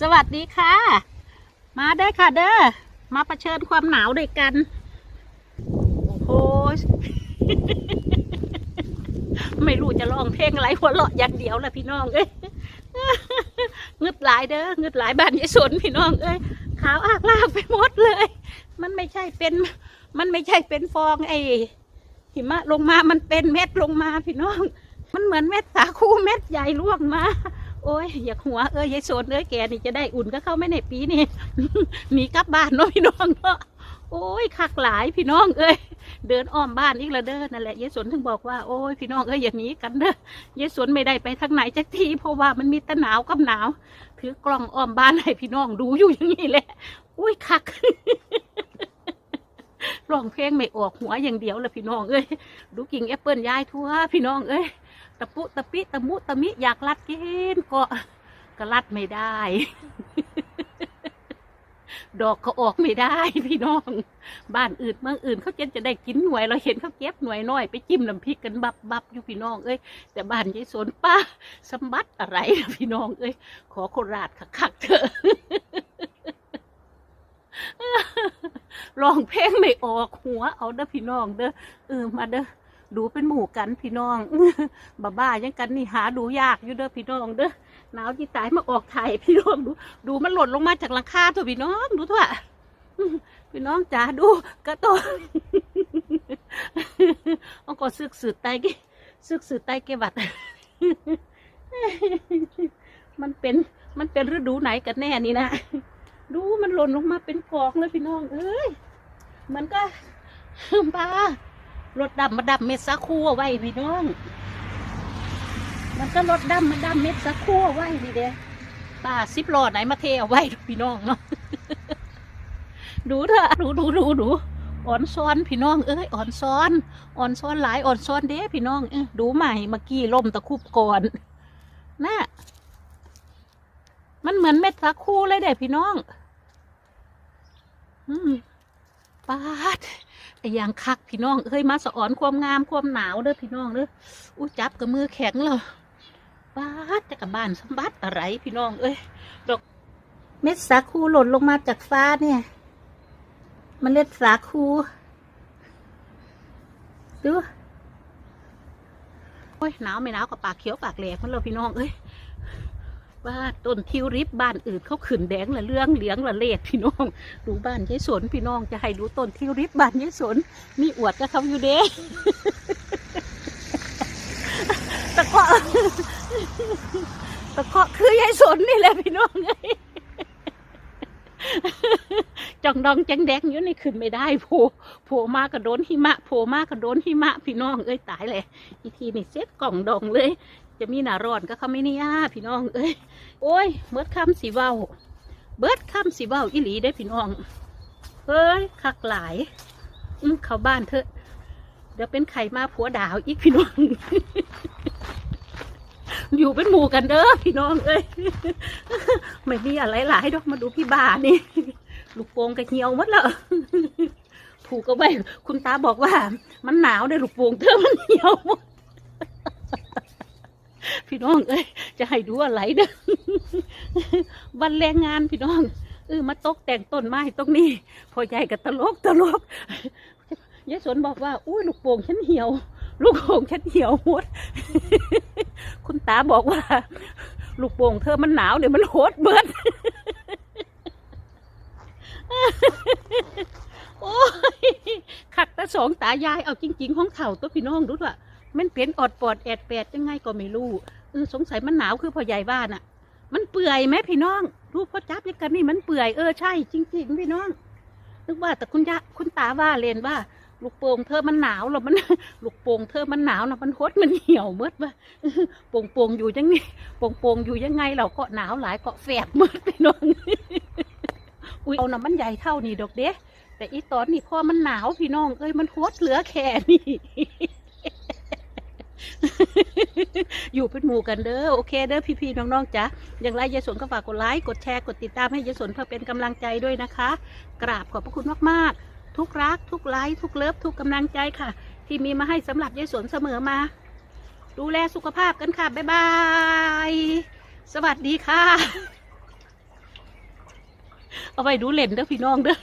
สวัสดีค่ะ มาได้ค่ะเด้อ มาเผชิญความหนาวด้วยกัน โอ้ยไม่รู้จะร้องเพลงอะไรหัวเราะอย่างเดียวละพี่น้องเอ้ยเงึดหลายเด้อเงึดหลายบ้านยายสนพี่น้องเอ้ยขาวอากลากไปหมดเลย มันไม่ใช่เป็น มันไม่ใช่เป็นฟองไอ้หิมะลงมา มันเป็นเม็ดลงมาพี่น้อง มันเหมือนเม็ดสาคูเม็ดใหญ่ล่วงมา โอ้ยอยากหัวเอ้ยยายโซนเอ้ยแกนี่จะได้อุ่นก็เข้าไม่ในปีนี่หนีกลับบ้านเนาะพี่น้องเนาะโอ้ยคักหลายพี่น้องเอ้ยเดินอ้อมบ้านอีกและเด้อนั่นแหละยายสนถึงบอกว่าโอ้ยพี่น้องเอ้ยอย่างนี้กันเด้อยายสนไม่ได้ไปทางไหนจักทีเพราะว่ามันมีต่หนาวกับหนาว ถือกล้องอ้อมบ้านให้พี่น้องดูอยู่อย่างนี้แหละอุ้ยคักร้องเพลงไม่ออกหัวอย่างเดียวละพี่น้องเอ้ยดูกิ่งแอปเปิลยายทั่วพี่น้องเอ้ย ตะปุตะปิตะมุตะมิอยากรัดกินก็ก็รัดไม่ได้ ดอกก็ออกไม่ได้พี่น้อง บ้านอื่นเมืองอื่นเขาเจนจะได้กินหน่วย เราเห็นเขาเก็บหน่วยน้อยไปจิ้มน้ำพริกกันบับบับอยู่พี่น้องเอ้ยแต่บ้านยายสนป้าสมบัติอะไรพี่น้องเอ้ยขอโคราชคักๆเถอะร้องเพลงไม่ออกหัวเอาเด้อพี่น้องเด้อเออมาเด้อ ดูเป็นหมู่กันพี่น้องบ้าบ้าๆยังกันนี่หาดูยากอยู่เด้อพี่น้องเด้อหนาวจีตายมาออกไข่พี่น้องดู ดูมันหล่นลงมาจากหลังคาเถอะพี่น้องดูเถอะพี่น้องจ๋าดูกระโตนเอาก็ซึกสืดไตกิซึกสืดไตเกวัดมันเป็นมันเป็นฤดูไหนกันแน่นี่นะดูมันหล่นลงมาเป็นกองเลยพี่น้อง เอ้ยมันก็ป้า รถดำมาดำเม็ดสักคู่เอาไว้พี่น้อง มันก็รถดำมาดำเม็ดสักคู่เอาไว้นี่เด้ป้าซิปล้อไหนมาเทเอาไว้พี่น้องเนาะดูเถอะดูดูดูดูอ่อนซ้อนพี่น้องเอ้ยอ่อนซ้อนอ่อนซ้อนหลายอ่อนซ้อนเด้พี่น้องเอ้ยดูใหม่เมื่อกี้ล่มตะคุบก่อนน่ะมันเหมือนเม็ดสักคู่เลยเด้พี่น้อง อืมปาด ไอ้ยางคักพี่น้องเอ้ยมาสอนความงามความหนาวเด้อพี่น้องเด้ออู้จับกับมือแข็งเลยบ้าจะกับบ้านสมบัติอะไรพี่น้องเอ้ยดอกเม็ดสาคูหล่นลงมาจากฟ้าเนี่ยมันเล็ดสาคูดูโอ้ยหนาวไม่หนาวกับปากเขียวปากแหลกมันเลยพี่น้องเอ้ย บ้าต้นทิวริบบ้านอื่นเขาขืนแดงละเรื่องเหลืองละเลดพี่น้องดูบ้านยายสนพี่น้องจะให้ดูต้นทิวริบบ้านยายสนมีอวดกับเขาอยู่เด้ตะเคาะตะเคาะคือยายสนนี่แหละพี่น้องเอ้ยจ่องดองจังแดงอยู่นี่ขึ้นไม่ได้โผโผมากระโดนหิมะโผมากระโดนหิมะพี่น้องเอ้ยตายเลยอีทีนี่เซ็ตกล่องดองเลย จะมีหนาร้อนก็เขาไม่นี่อะพี่น้องเอ้ยโอ้ยเบิดคำสีเว้า เบิดคำสีเว้าอีหลีได้พี่น้องเฮ้ยคักหลายอืมเข้าบ้านเถอะ เดี๋ยวเป็นไข่มาผัวดาวอีกพี่น้อง อยู่เป็นหมู่กันเด้อพี่น้องเอ้ยไม่มีอะไรหลายดอกมาดูพี่บานี่ลูกโป่งกระเหี่ยวหมดแล้วผูกเอาไว้คุณตาบอกว่า มันหนาวได้ลูกโป่งเธอมันเหี่ยวหมด พี่น้องเอ้ยจะให้ดูอะไรเด้อวันแรงงานพี่น้องเออมาตกแต่งต้นไม้ตรงนี้พอใหญ่กับตลกตลกยายสนบอกว่าอุ้ยลูกโป่งฉันเหี่ยว ลูกโป่งฉันเหี่ยวหมด คุณตาบอกว่า ลูกโป่งเธอมันหนาวเดี๋ยวมันโหดเบิดโอ้ยขักตาสองตายายเอาจริงๆห้องเถ่าตัวพี่น้องดูว่า มันเป็นอดปอดแอดแปดยังไงก็ไม่รู้เออสงสัยมันหนาวคือพ่อใหญ่บ้านอะมันเปื่อยไหมพี่น้องรูปพ่อจับยังกันนี่มันเปื่อยเออใช่จริง ๆ พี่น้องนึกว่าแต่คุณยะคุณตาว่าเลนว่า ลูกโป่งเธอมันหนาวหรอมันลูกโป่งเธอมันหนาวนะมันฮดมันเหี่ยวเมืดว่าโป่งโป่งอยู่ยังไงโป่งโป่งอยู่ยังไงเราก็หนาวหลายก็แฝดมืดพี่น้องอุ้ยเอาน้ำมันใหญ่เท่านี้ดอกเด้แต่อีตอนนี้พอมันหนาวพี่น้อง เอ้ยมันฮดเหลือแค่นี้ อยู่เป็นหมู่กันเด้อโอเคเด้อพี่ๆน้องๆจ้ะอย่างไรยายสนก็ฝากกดไลค์กดแชร์กดติดตามให้ยายสนเพื่อเป็นกำลังใจด้วยนะคะ กราบขอบพระคุณมากๆ ทุกรัก ทุกไลค์ทุกเลิฟทุกกำลังใจค่ะ ที่มีมาให้สำหรับยายสนเสมอมา ดูแลสุขภาพกันค่ะบ๊ายบายสวัสดีค่ะ เอาไว้ดูเล่นเด้อพี่น้องเด้อ